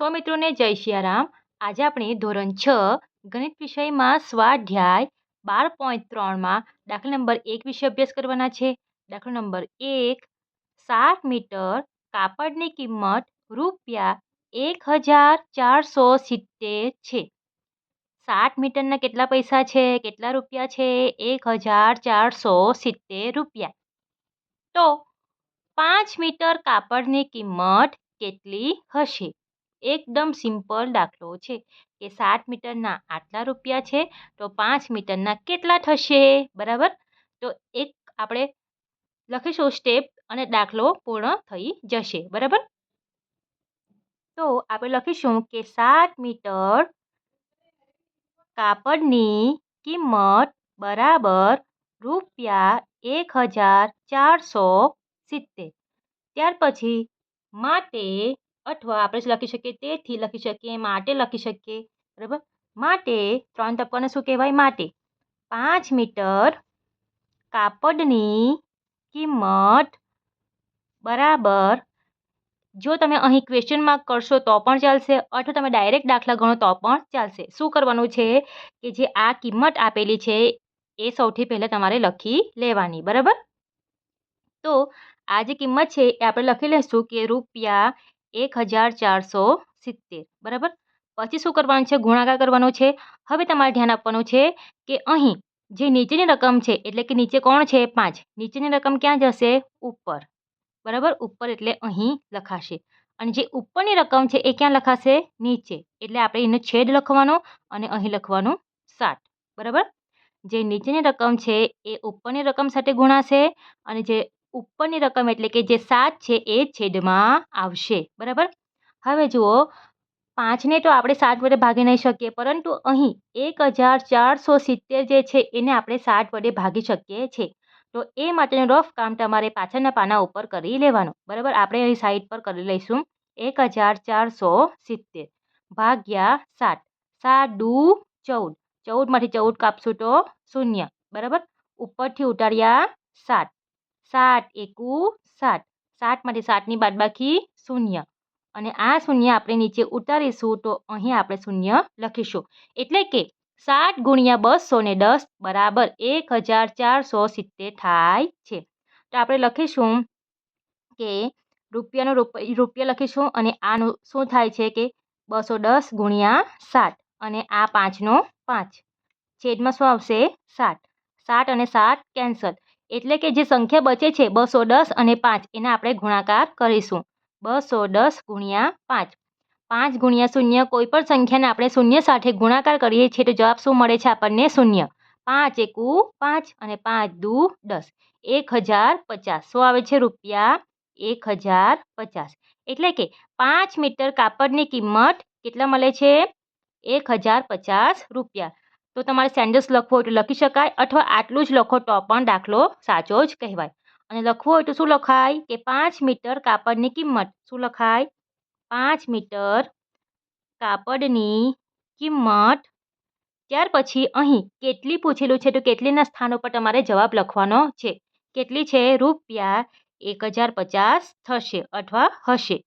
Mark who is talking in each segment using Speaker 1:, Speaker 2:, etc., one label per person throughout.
Speaker 1: સો મિત્રોને જય સિયારામ આજે આપણે ધોરણ છ, ગણિત વિષયમાં સ્વાધ્યાય બાર પોઈન્ટ ત્રણમાં દાખલા નંબર એક વિશે અભ્યાસ કરવાના છે. દાખલો નંબર એક, સાત મીટર કાપડની કિંમત રૂપિયા એક હજાર ચારસો સિત્તેર છે. સાત મીટરના કેટલા પૈસા છે? કેટલા રૂપિયા છે? એક હજાર ચારસો સિત્તેર રૂપિયા. તો પાંચ મીટર કાપડની કિંમત કેટલી હશે? એકદમ સિમ્પલ દાખલો છે કે સાત મીટરના આટલા રૂપિયા છે તો પાંચ મીટરના કેટલા થશે? બરાબર? તો એક આપણે લખીશું સ્ટેપ અને દાખલો પૂર્ણ થઈ જશે. બરાબર? તો આપણે લખીશું કે સાત મીટર કાપડની કિંમત બરાબર રૂપિયા એક હજાર ચારસો સિત્તેર. ત્યાર પછી માટે અથવા આપણે લખી શકીએ, તેથી લખી શકીએ, માટે લખી શકીએ, બરાબર? માટે, ત્રણ તબક્કાને શું કહેવાય? માટે. પાંચ મીટર કાપડની કિંમત બરાબર, જો તમે અહીં ક્વેશ્ચન માર્ક કરશો તો પણ ચાલશે, અથવા તમે ડાયરેક્ટ દાખલા ગણો તો પણ ચાલશે. શું કરવાનું છે કે જે આ કિંમત આપેલી છે, એ સૌથી પહેલાં તમારે લખી લેવાની, બરાબર? તો આ જે કિંમત છે, એ આપણે લખી લઈશું કે રૂપિયા એક હજાર ચારસો સિત્તેર. બરાબર? પછી શું કરવાનું છે? ગુણાકાર કરવાનો છે. હવે તમારે ધ્યાન આપવાનું છે કે અહીં જે નીચેની રકમ છે, એટલે કે નીચે કોણ છે? પાંચ. નીચેની રકમ ક્યાં જશે? ઉપર. બરાબર? ઉપર એટલે અહીં લખાશે. અને જે ઉપરની રકમ છે, એ ક્યાં લખાશે? નીચે. એટલે આપણે એનો છેદ લખવાનો અને અહીં લખવાનું સાત. બરાબર? જે નીચેની રકમ છે, એ ઉપરની રકમ સાથે ગુણાશે અને જે ઉપરની રકમ એટલે કે જે સાત છે એ છેદમાં આવશે. બરાબર? હવે જુઓ, પાંચને તો આપણે સાત વડે ભાગી નહીં શકીએ, પરંતુ અહીં એક હજાર ચારસો સિત્તેર જે છે એને આપણે સાત વડે ભાગી શકીએ છીએ. તો એ માટેનું રફ કામ તમારે પાછળના પાના ઉપર કરી લેવાનું. બરાબર? આપણે અહીં સાઈડ પર કરી લઈશું. એક હજાર ચારસો સિત્તેર ભાગ્યા સાત. સાત દુ ચૌદ. ચૌદમાંથી ચૌદ કાપશું તો શૂન્ય. બરાબર? ઉપરથી ઉતાર્યા સાત. સાત એકુ સાત. સાતમાંથી સાતની બાદબાકી શૂન્ય. અને આ શૂન્ય આપણે નીચે ઉતારીશું તો અહીં આપણે શૂન્ય લખીશું. એટલે કે સાત ગુણ્યા બસો ને દસ બરાબર એક હજાર ચારસો સિત્તેર થાય છે. તો આપણે લખીશું કે રૂપિયાનો રૂપિયા લખીશું અને આનું શું થાય છે કે બસો દસ ગુણ્યા સાત અને આ પાંચનો પાંચ. છેદમાં શું આવશે સાત. સાત અને સાત કેન્સલ. એટલે કે જે સંખ્યા બચે છે બસો દસ અને પાંચ, એના આપણે ગુણાકાર કરીશું. બસો દસ ગુણ્યા પાંચ. પાંચ ગુણ્યા શૂન્ય, કોઈ પણ સંખ્યાને આપણે શૂન્ય સાથે ગુણાકાર કરીએ છીએ તો જવાબ શું મળે છે આપણને શૂન્ય. પાંચ એકુ પાંચ અને પાંચ દુ દસ. એક હજાર પચાસ. શું આવે છે રૂપિયા? એક હજાર પચાસ. એટલે કે પાંચ મીટર કાપડની કિંમત કેટલા મળે છે? એક હજાર પચાસ રૂપિયા. તો તમારે સેન્ડસ લખવો હોય તો લખી શકાય અથવા આટલું જ લખો તો પણ દાખલો સાચો જ કહેવાય. અને લખવું હોય તો શું લખાય? કે પાંચ મીટર કાપડની કિંમત. શું લખાય? પાંચ મીટર કાપડની કિંમત. ત્યાર પછી અહીં કેટલી પૂછેલું છે તો કેટલીના સ્થાન ઉપર તમારે જવાબ લખવાનો છે. કેટલી છે? રૂપિયા એક હજાર પચાસ થશે અથવા હશે.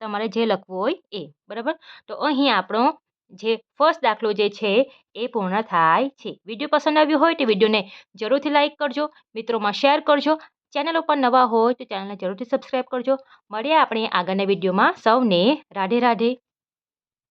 Speaker 1: તમારે જે લખવું હોય એ. બરાબર? તો અહીં આપણો જે ફર્સ્ટ દાખલો જે છે એ પૂર્ણ થાય છે. વીડિયો પસંદ આવ્યો હોય તો વિડીયોને જરૂરથી લાઇક કરજો, મિત્રોમાં શેર કરજો. ચેનલ ઉપર નવા હોય તો ચેનલને જરૂરથી સબસ્ક્રાઈબ કરજો. મળીએ આપણે આગળના વિડીયોમાં. સૌને રાધે રાધે.